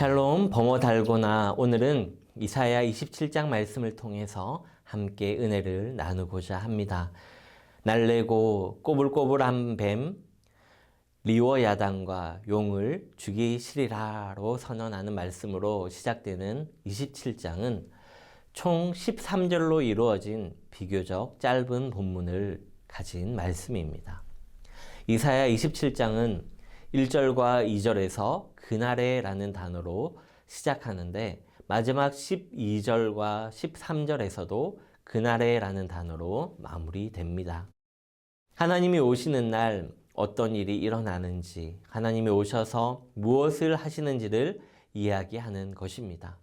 영어 달고나 오늘은 이사야 27장 말씀을 통해서 함께 은혜를 나누고자 합니다. 날래고 꼬불꼬불한 뱀 리워 야당과 용을 죽이시리라로 선언하는 말씀으로 시작되는 27장은 총 13절로 이루어진 비교적 짧은 본문을 가진 말씀입니다. 이사야 27장은 1절과 2절에서 그날에 라는 단어로 시작하는데 마지막 12절과 13절에서도 그날에 라는 단어로 마무리됩니다. 하나님이 오시는 날 어떤 일이 일어나는지, 하나님이 오셔서 무엇을 하시는지를 이야기하는 것입니다.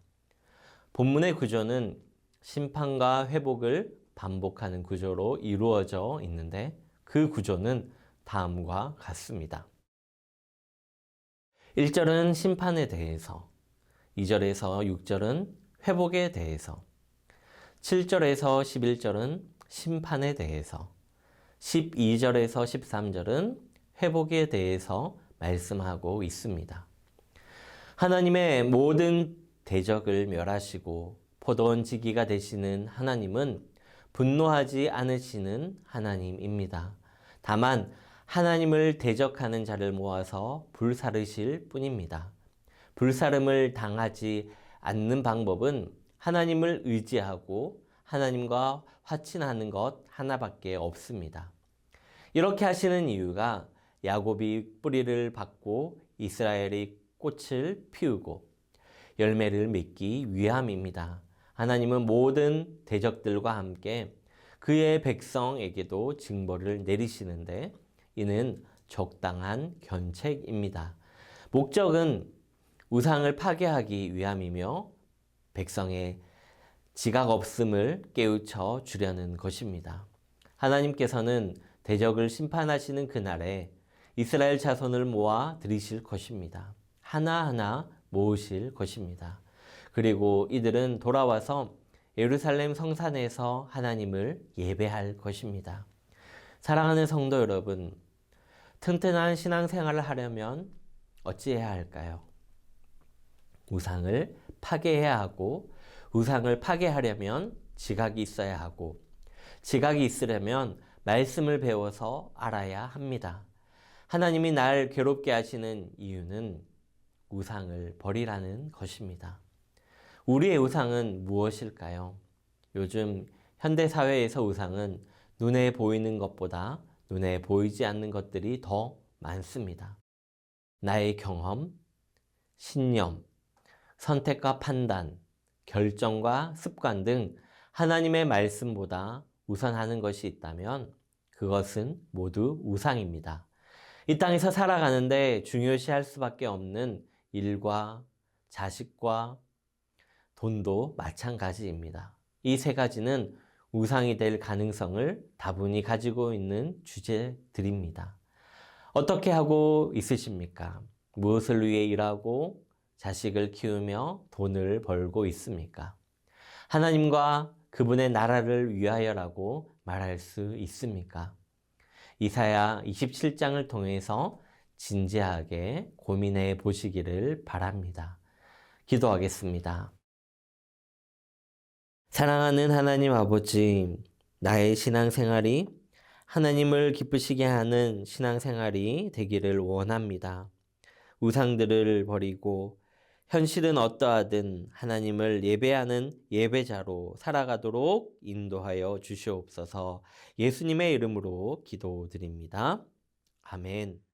본문의 구조는 심판과 회복을 반복하는 구조로 이루어져 있는데 그 구조는 다음과 같습니다. 1절은 심판에 대해서, 2절에서 6절은 회복에 대해서, 7절에서 11절은 심판에 대해서, 12절에서 13절은 회복에 대해서 말씀하고 있습니다. 하나님의 모든 대적을 멸하시고 포도원 지기가 되시는 하나님은 분노하지 않으시는 하나님입니다. 다만 하나님을 대적하는 자를 모아서 불사르실 뿐입니다. 불사름을 당하지 않는 방법은 하나님을 의지하고 하나님과 화친하는 것 하나밖에 없습니다. 이렇게 하시는 이유가 야곱이 뿌리를 받고 이스라엘이 꽃을 피우고 열매를 맺기 위함입니다. 하나님은 모든 대적들과 함께 그의 백성에게도 징벌을 내리시는데 이는 적당한 견책입니다. 목적은 우상을 파괴하기 위함이며 백성의 지각 없음을 깨우쳐 주려는 것입니다. 하나님께서는 대적을 심판하시는 그날에 이스라엘 자손을 모아 들이실 것입니다. 하나하나 모으실 것입니다. 그리고 이들은 돌아와서 예루살렘 성산에서 하나님을 예배할 것입니다. 사랑하는 성도 여러분, 튼튼한 신앙생활을 하려면 어찌해야 할까요? 우상을 파괴해야 하고, 우상을 파괴하려면 지각이 있어야 하고, 지각이 있으려면 말씀을 배워서 알아야 합니다. 하나님이 날 괴롭게 하시는 이유는 우상을 버리라는 것입니다. 우리의 우상은 무엇일까요? 요즘 현대 사회에서 우상은 눈에 보이는 것보다 눈에 보이지 않는 것들이 더 많습니다. 나의 경험, 신념, 선택과 판단, 결정과 습관 등 하나님의 말씀보다 우선하는 것이 있다면 그것은 모두 우상입니다. 이 땅에서 살아가는데 중요시할 수밖에 없는 일과 자식과 돈도 마찬가지입니다. 이 세 가지는 우상이 될 가능성을 다분히 가지고 있는 주제들입니다. 어떻게 하고 있으십니까? 무엇을 위해 일하고 자식을 키우며 돈을 벌고 있습니까? 하나님과 그분의 나라를 위하여라고 말할 수 있습니까? 이사야 27장을 통해서 진지하게 고민해 보시기를 바랍니다. 기도하겠습니다. 사랑하는 하나님 아버지, 나의 신앙생활이 하나님을 기쁘시게 하는 신앙생활이 되기를 원합니다. 우상들을 버리고 현실은 어떠하든 하나님을 예배하는 예배자로 살아가도록 인도하여 주시옵소서 예수님의 이름으로 기도드립니다. 아멘.